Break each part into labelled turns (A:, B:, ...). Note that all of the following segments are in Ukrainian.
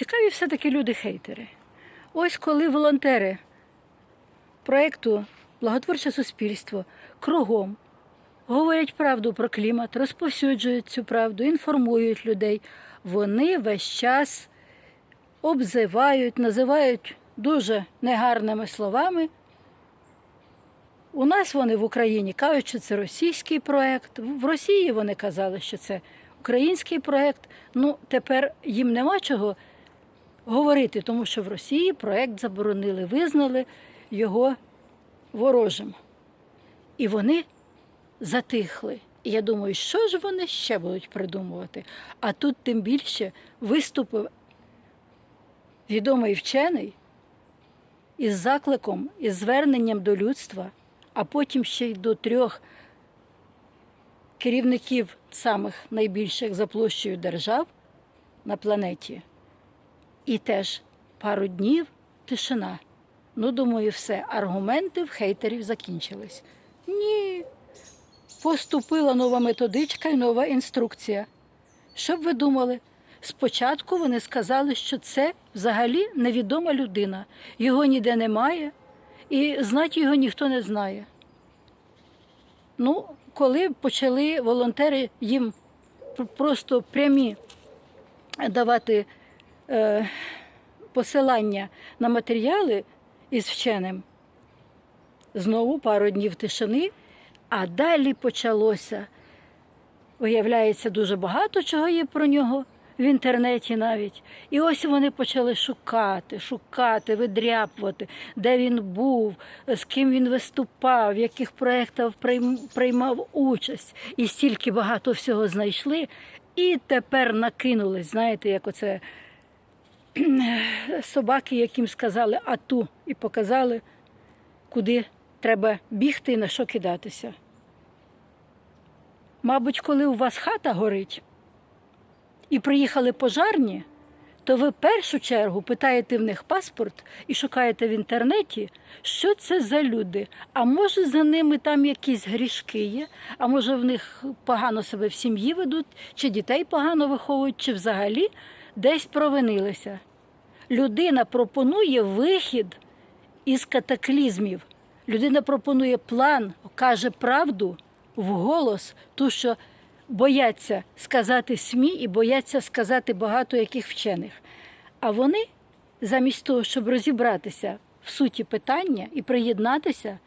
A: Цікаві все-таки люди-хейтери. Ось коли волонтери проєкту Благотворче суспільство кругом говорять правду про клімат, розповсюджують цю правду, інформують людей, вони весь час обзивають, називають дуже негарними словами. У нас вони в Україні кажуть, що це російський проєкт. В Росії вони казали, що це український проєкт. Ну, тепер їм нема чого говорити, тому що в Росії проєкт заборонили, визнали його ворожим. І вони затихли. І я думаю, що ж вони ще будуть придумувати? А тут тим більше виступив відомий вчений із закликом, із зверненням до людства, а потім ще й до трьох керівників самих найбільших за площею держав на планеті. І теж пару днів тишина. Ну, думаю, все, аргументи в хейтерів закінчились. Ні. Поступила нова методичка і нова інструкція. Що б ви думали? Спочатку вони сказали, що це взагалі невідома людина. Його ніде немає, і знати його ніхто не знає. Ну, коли почали волонтери їм просто прямі давати посилання на матеріали із вченим, знову пару днів тишини, а далі почалося. Виявляється, дуже багато чого є про нього в інтернеті навіть. І ось вони почали шукати, шукати, видряпувати, де він був, з ким він виступав, в яких проєктах приймав участь. І стільки багато всього знайшли. І тепер накинулись, знаєте, як оце собаки, яким сказали ату, і показали, куди треба бігти і на що кидатися. Мабуть, коли у вас хата горить і приїхали пожарні, то ви в першу чергу питаєте в них паспорт і шукаєте в інтернеті, що це за люди. А може за ними там якісь грішки є, а може в них погано себе в сім'ї ведуть, чи дітей погано виховують, чи взагалі десь провинилися. Людина пропонує вихід із катаклізмів. Людина пропонує план, каже правду вголос, ту, що бояться сказати СМІ і бояться сказати багато яких вчених. А вони, замість того, щоб розібратися в суті питання і приєднатися,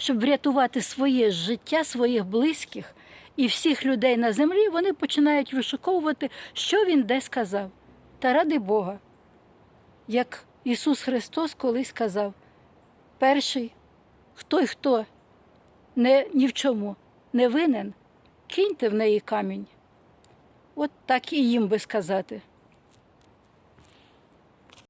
A: щоб врятувати своє життя, своїх близьких і всіх людей на землі, вони починають вишуковувати, що він де сказав. Та ради Бога, як Ісус Христос колись сказав, перший, хто й хто не, ні в чому не винен, киньте в неї камінь. От так і їм би сказати.